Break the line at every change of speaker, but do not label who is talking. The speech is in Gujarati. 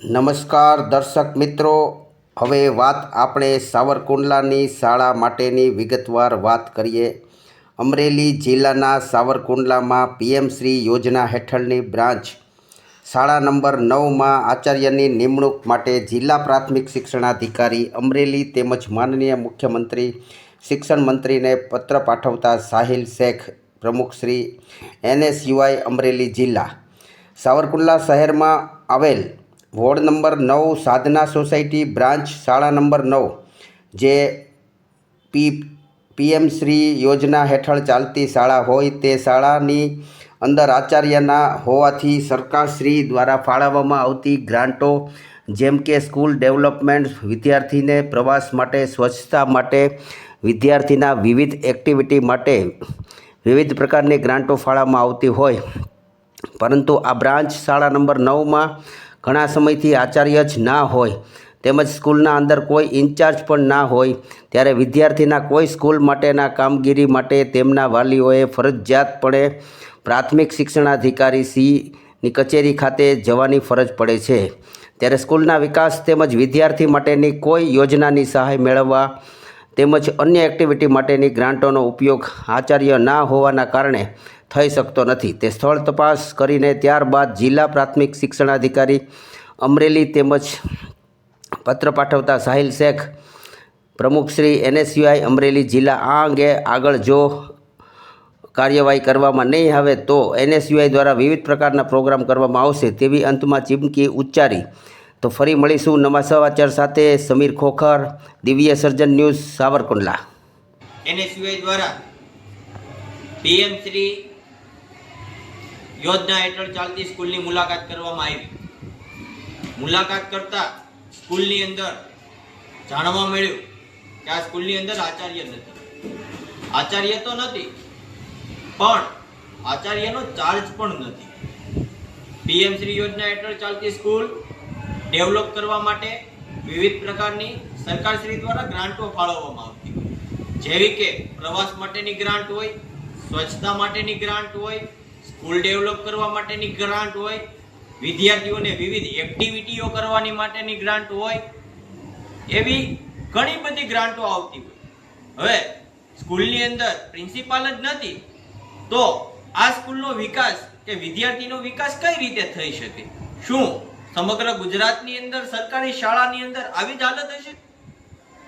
નમસ્કાર દર્શક મિત્રો. હવે વાત આપણે સાવરકુંડલાની શાળા માટેની વિગતવાર વાત કરીએ. અમરેલી જિલ્લાના સાવરકુંડલામાં પીએમ શ્રી યોજના હેઠળની બ્રાન્ચ. શાળા નંબર નવમાં આચાર્યની નિમણૂક માટે જિલ્લા પ્રાથમિક શિક્ષણાધિકારી અમરેલી તેમજ માનનીય મુખ્યમંત્રી, શિક્ષણ મંત્રીને પત્ર પાઠવતા સાહિલ શેખ પ્રમુખશ્રી એનએસયુઆઈ અમરેલી જિલ્લા. સાવરકુંડલા શહેરમાં આવેલ વોર્ડ નંબર નવ, સાધના સોસાયટી, બ્રાન્ચ શાળા નંબર નવ, જે પી, પીએમ શ્રી યોજના હેઠળ ચાલતી શાળા હોય તે શાળાની અંદર આચાર્યના હોવાથી સરકારશ્રી દ્વારા ફાળવવામાં આવતી ગ્રાન્ટો, જેમ કે સ્કૂલ ડેવલપમેન્ટ, વિદ્યાર્થીને પ્રવાસ માટે, સ્વચ્છતા માટે, વિદ્યાર્થીના વિવિધ એક્ટિવિટી માટે વિવિધ પ્રકારની ગ્રાન્ટો ફાળવવામાં આવતી હોય. પરંતુ આ બ્રાન્ચ શાળા નંબર નવમાં ઘણા સમયથી આચાર્ય જ ના હોય. તેમજ સ્કૂલના અંદર કોઈ ઇન્ચાર્જ પણ ના હોય. ત્યારે વિદ્યાર્થીના કોઈ સ્કૂલ માટેના કામગીરી માટે તેમના વાલીઓએ ફરજિયાતપણે પ્રાથમિક શિક્ષણાધિકારી સીની કચેરી ખાતે જવાની ફરજ પડે છે. ત્યારે સ્કૂલના વિકાસ તેમજ વિદ્યાર્થી માટેની કોઈ યોજનાની સહાય મેળવવા તેમજ અન્ય એક્ટિવિટી માટેની ગ્રાન્ટોનો ઉપયોગ આચાર્ય ના હોવાના કારણે થઈ શકતો નથી. તે સ્થળ તપાસ કરીને ત્યારબાદ જિલ્લા પ્રાથમિક શિક્ષણાધિકારી અમરેલી તેમજ પત્ર પાઠવતા સાહિલ શેખ, પ્રમુખ શ્રી એનએસયુઆઈ અમરેલી જિલ્લા આ અંગે આગળ જો કાર્યવાહી કરવામાં નહીં આવે તો એનએસયુઆઈ દ્વારા વિવિધ પ્રકારના પ્રોગ્રામ કરવામાં આવશે તેવી અંતમાં ચીમકી ઉચ્ચારી. તો ફરી મળીશું નવા સમાચાર સાથે. સમીર ખોખર, દિવ્ય સર્જન ન્યૂઝ સાવરકુંડલા.
એનએસયુઆઈ દ્વારા પીએમ શ્રી યોજના હેઠળ ચાલતી સ્કૂલની મુલાકાત કરવામાં આવી. મુલાકાત કરતા સ્કૂલની અંદર જાણવા મળ્યું કે આ સ્કૂલની અંદર આચાર્ય નથી. આચાર્ય તો નથી, પણ આચાર્યનો ચાર્જ પણ નથી. પીએમ શ્રી યોજના હેઠળ ચાલતી સ્કૂલ ડેવલપ કરવા માટે વિવિધ પ્રકારની સરકારશ્રી દ્વારા ગ્રાન્ટો ફાળવવામાં આવતી જેવી કે પ્રવાસ માટેની ગ્રાન્ટ હોય, સ્વચ્છતા માટેની ગ્રાન્ટ હોય સ્કૂલ ડેવલપ કરવા માટેની ગ્રાન્ટ હોય, વિદ્યાર્થીઓને વિવિધ એક્ટિવિટીઓ કરવાની માટેની ગ્રાન્ટ હોય, એવી ઘણી બધી ગ્રાન્ટો આવતી હોય. હવે, સ્કૂલની અંદર પ્રિન્સિપાલ જ નથી, તો આ સ્કૂલનો વિકાસ કે વિદ્યાર્થીનો વિકાસ કઈ રીતે થઈ શકે? શું સમગ્ર ગુજરાતની અંદર સરકારી શાળાની અંદર આવી જ હાલત હશે?